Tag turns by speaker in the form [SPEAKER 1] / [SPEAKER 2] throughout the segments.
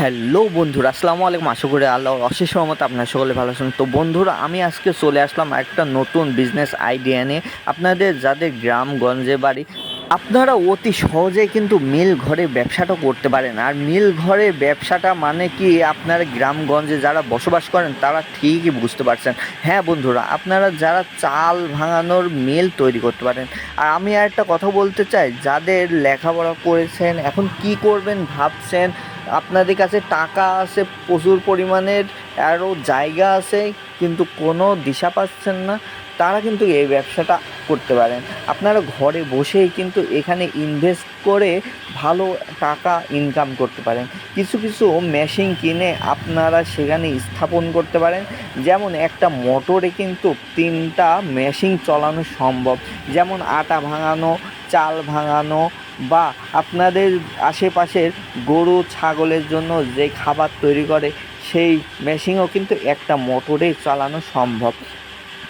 [SPEAKER 1] Hello বন্ধুরা, আসসালামু আলাইকুম। আশা করি আল্লাহ অশেষ রহমত আপনার সকলে ভালো আছেন। তো বন্ধুরা, আমি আজকে চলে আসলাম একটা নতুন বিজনেস আইডিয়া নিয়ে। আপনাদের যাদের গ্রামগঞ্জে বাড়ি, আপনারা অতি সহজে কিন্তু মিল ঘরে ব্যবসাটা করতে পারেন। আর মিল ঘরে ব্যবসাটা মানে কি? আপনারা গ্রামগঞ্জে যারা বসবাস করেন, তারা ঠিকই বুঝতে পারছেন। হ্যাঁ বন্ধুরা, আপনারা যারা চাল ভাঙানোর মিল তৈরি করতে পারেন। আর আমি আর একটা কথা বলতে চাই, যাদের লেখাপড়া করেছেন, এখন কি করবেন ভাবছেন আপনাদের কাছে টাকা আছে, প্রচুর পরিমাণের আরও জায়গা আছে, কিন্তু কোনো দিশা পাচ্ছেন না, তারা কিন্তু এই ব্যবসাটা করতে পারেন। আপনারা ঘরে বসেই কিন্তু এখানে ইনভেস্ট করে ভালো টাকা ইনকাম করতে পারেন। কিছু কিছু মেশিন কিনে আপনারা সেখানে স্থাপন করতে পারেন। যেমন একটা মোটরে কিন্তু তিনটা মেশিন চলানো সম্ভব। যেমন আটা ভাঙানো, চাল ভাঙানো বা আপনাদের আশেপাশের গরু, ছাগলের জন্য যে খাবার তৈরি করে, সেই মেশিনও কিন্তু একটা মোটরে চালানো সম্ভব।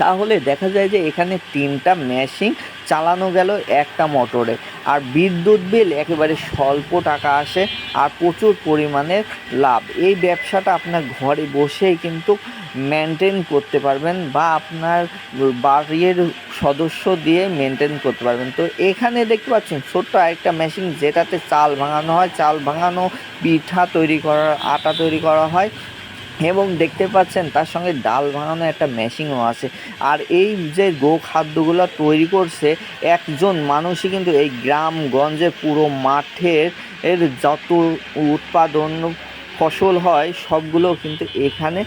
[SPEAKER 1] তাহলে দেখা যায় যে এখানে তিনটা মেশিন চালানো গেল একটা মোটরে আর বিদ্যুৎ বিল একেবারে স্বল্প টাকা আসে আর প্রচুর পরিমাণের লাভ। এই ব্যবসাটা আপনার ঘরে বসেই কিন্তু মেনটেন করতে পারবেন বা আপনার বাড়ির সদস্য দিয়ে মেনটেন করতে পারবেন। তো এখানে দেখতে পাচ্ছেন ছোট্ট একটা মেশিন যেটাতে চাল ভাঙানো হয়। চাল ভাঙানো পিঠা তৈরি করা আটা তৈরি করা হয়। এবং দেখতে পাচ্ছেন তার সঙ্গে ডাল ভাঙানো একটা মেশিনও আছে। আর এই যে গো খাদ্যগুলো তৈরি করছে, একজন মানুষই কিন্তু এই গ্রামগঞ্জে পুরো মাঠের এর যত উৎপাদন ফসল হয়, সবগুলো কিন্তু এখানে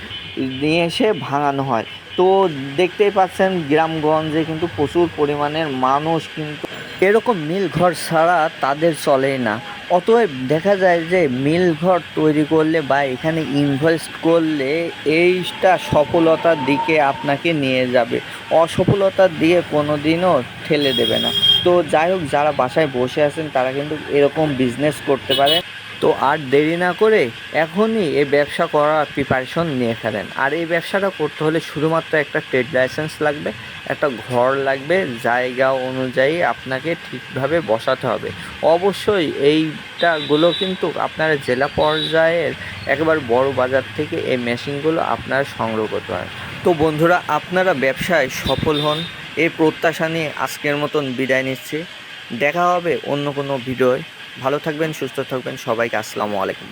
[SPEAKER 1] নিয়ে এসে ভাঙানো হয়। তো দেখতেই পাচ্ছেন গ্রামগঞ্জে কিন্তু প্রচুর পরিমাণের মানুষ কিন্তু এরকম মিল ঘর ছাড়া তাদের চলেই না। অতএব দেখা যায় যে মিল ঘর তৈরি করলে বা এখানে ইনভেস্ট করলে এইটা সফলতার দিকে আপনাকে নিয়ে যাবে। অসফলতার দিয়ে কোনো দিনও ঠেলে দেবে না। তো যাই হোক, যারা বাসায় বসে আছেন, তারা কিন্তু এরকম বিজনেস করতে পারে তো আর দেরি না করে এখনই এই ব্যবসা করার প্রিপারেশন নিয়ে ফেলেন। আর এই ব্যবসাটা করতে হলে শুধুমাত্র একটা ট্রেড লাইসেন্স লাগবে। একটা ঘর লাগবে, জায়গা অনুযায়ী আপনাকে ঠিকভাবে বসাতে হবে। অবশ্যই এইটাগুলো কিন্তু আপনারা জেলা পর্যায়ের একবার বড় বাজার থেকে এই মেশিনগুলো আপনারা সংগ্রহ করতে হয় তো বন্ধুরা, আপনারা ব্যবসায় সফল হন, এই প্রত্যাশা নিয়ে আজকের মতন বিদায় নিচ্ছি। দেখা হবে অন্য কোনো ভিডিওয়। ভালো থাকবেন, সুস্থ থাকবেন, সবাইকে আসসালামু আলাইকুম।